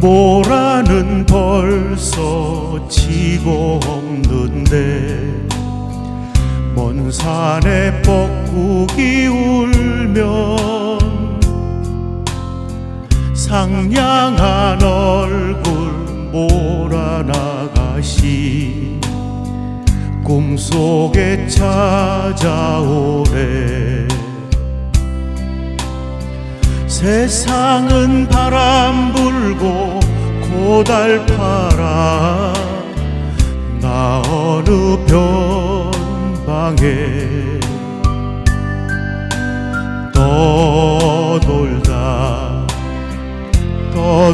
모라는 벌써 지고 없는데 먼 산에 뻐꾸기 울 상냥한 얼굴 몰아나가시. 꿈속에 찾아오래. 세상은 바람 불고 고달파라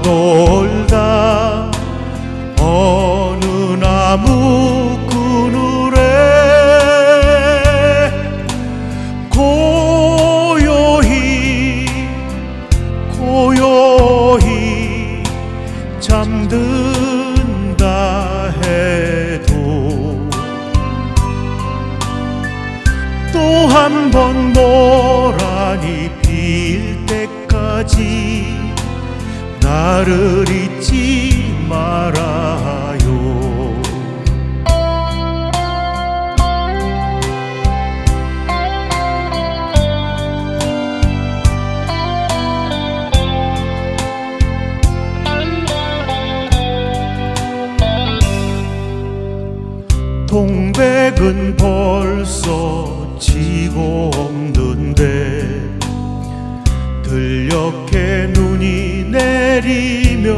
떠돌다 어느 나무 그늘에 고요히 고요히 잠든다 해도 또 한번 모란이 필 때까지 나를 잊지 말아요. 동백은 벌써 지고 없는데 들녘에 눈이 내리면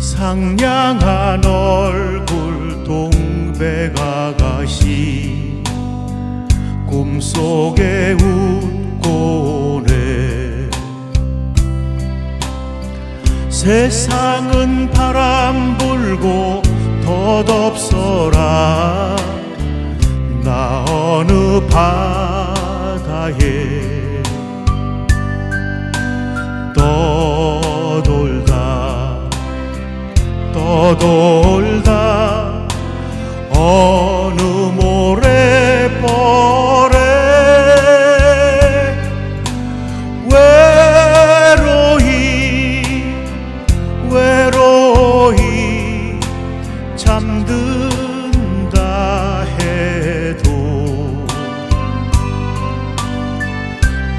상냥한 얼굴 동백 아가씨 꿈속에 웃고 오네. 세상은 바람 불고 덧없어라. 나 어느 바다에 떠돌다 어느 모래벌에 외로이 외로이 잠든다 해도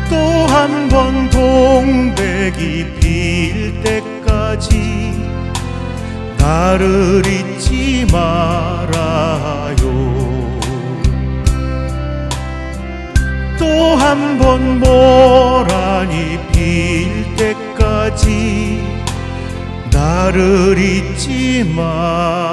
또 한 번 동백이 필 나를 잊지 말아요. 또 한 번 모란이 필 때까지 나를 잊지 말아요